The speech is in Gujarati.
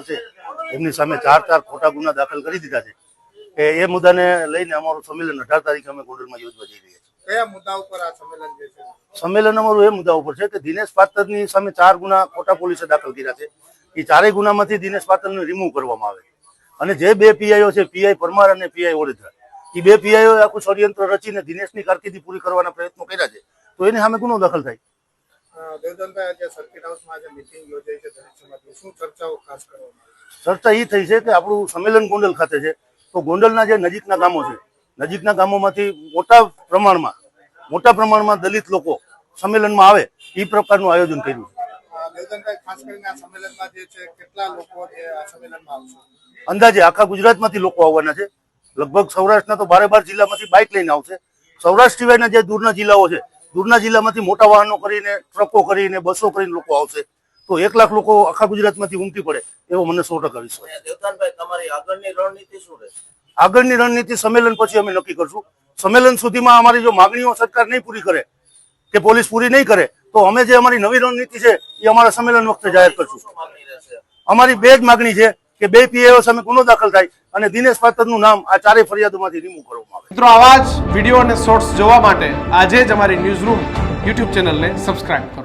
પાત્ર છે. એમની સામે ચાર ચાર ખોટા ગુના દાખલ કરી દીધા છે. કે એ મુદ્દાને લઈને અમારું સંમેલન અઢાર તારીખે અમે ગોંડલમાં યોજવા જઈ રહ્યા છીએ. કયા મુદ્દા ઉપર આ સંમેલન જે છે? સંમેલન અમારું એ મુદ્દા ઉપર છે કે દિનેશ પાત્રની સામે ચાર ગુના ખોટા પોલીસે દાખલ કર્યા છે. એ ચારેય ગુનામાંથી દિનેશ પાત્રને રિમૂવ કરવામાં આવે અને જે બે પીઆઈઓ છે પીઆઈ પરમાર અને પીઆઈ વડોદરા એ બે પીઆઈઓ આખું ષડયંત્ર રચીને દિનેશની કારકિર્દી પૂરી કરવાના પ્રયત્નો કર્યા છે. તો એની સામે ગુનો દાખલ થાય. અ, આજે સર્કિટ હાઉસમાં આજે મિટિંગ યોજાઈ છે દરેક સમાજની શું ચર્ચાઓ ખાસ કરવામાં ચર્ચા એ થઈ છે કે આપણું સંમેલન ગોંડલ ખાતે છે. તો ગોંડલના જે નજીકના ગામો છે નજીકના ગામોમાંથી મોટા પ્રમાણમાં મોટા પ્રમાણમાં દલિત લોકો સંમેલનમાં આવે એ પ્રકારનું આયોજન કર્યું છે. અંદાજે આખા ગુજરાતમાંથી લોકો આવવાના છે. લગભગ સૌરાષ્ટ્રના તો બારે બાર જિલ્લામાંથી બાઇક લઈને આવશે. સૌરાષ્ટ્ર સિવાયના જે દૂરના જિલ્લાઓ છે દૂરના જિલ્લામાંથી મોટા વાહનો કરીને ટ્રકો કરીને બસો કરીને લોકો આવશે. તો એક લાખ લોકો આખા ગુજરાતમાંથી ઉમટી પડે એવો મને સો ટકા વિશ્વાસ. તમારી આગળની રણનીતિ શું રહેશે? આગળની રણનીતિ સંમેલન પછી અમે નક્કી કરશું. સંમેલન સુધીમાં અમારી જો માગણીઓ સરકાર નહીં પૂરી કરે કે પોલીસ પૂરી નહીં કરે તો અમે જે અમારી નવી રણનીતિ છે એ અમારા સંમેલન વખતે જાહેર કરશું. અમારી બે જ માગણી છે કે બે પીએઓ સામે ગુનો દાખલ થાય અને દિનેશ પાત્રનું નામ આ ચારેય ફરિયાદોમાંથી રિમૂવ કરવામાં આવે. મિત્રો આવા જ વીડિયો અને શોર્ટ્સ જોવા માટે આજે જ અમારી ન્યૂઝ રૂમ યુટ્યુબ ચેનલને સબસ્ક્રાઇબ કરો.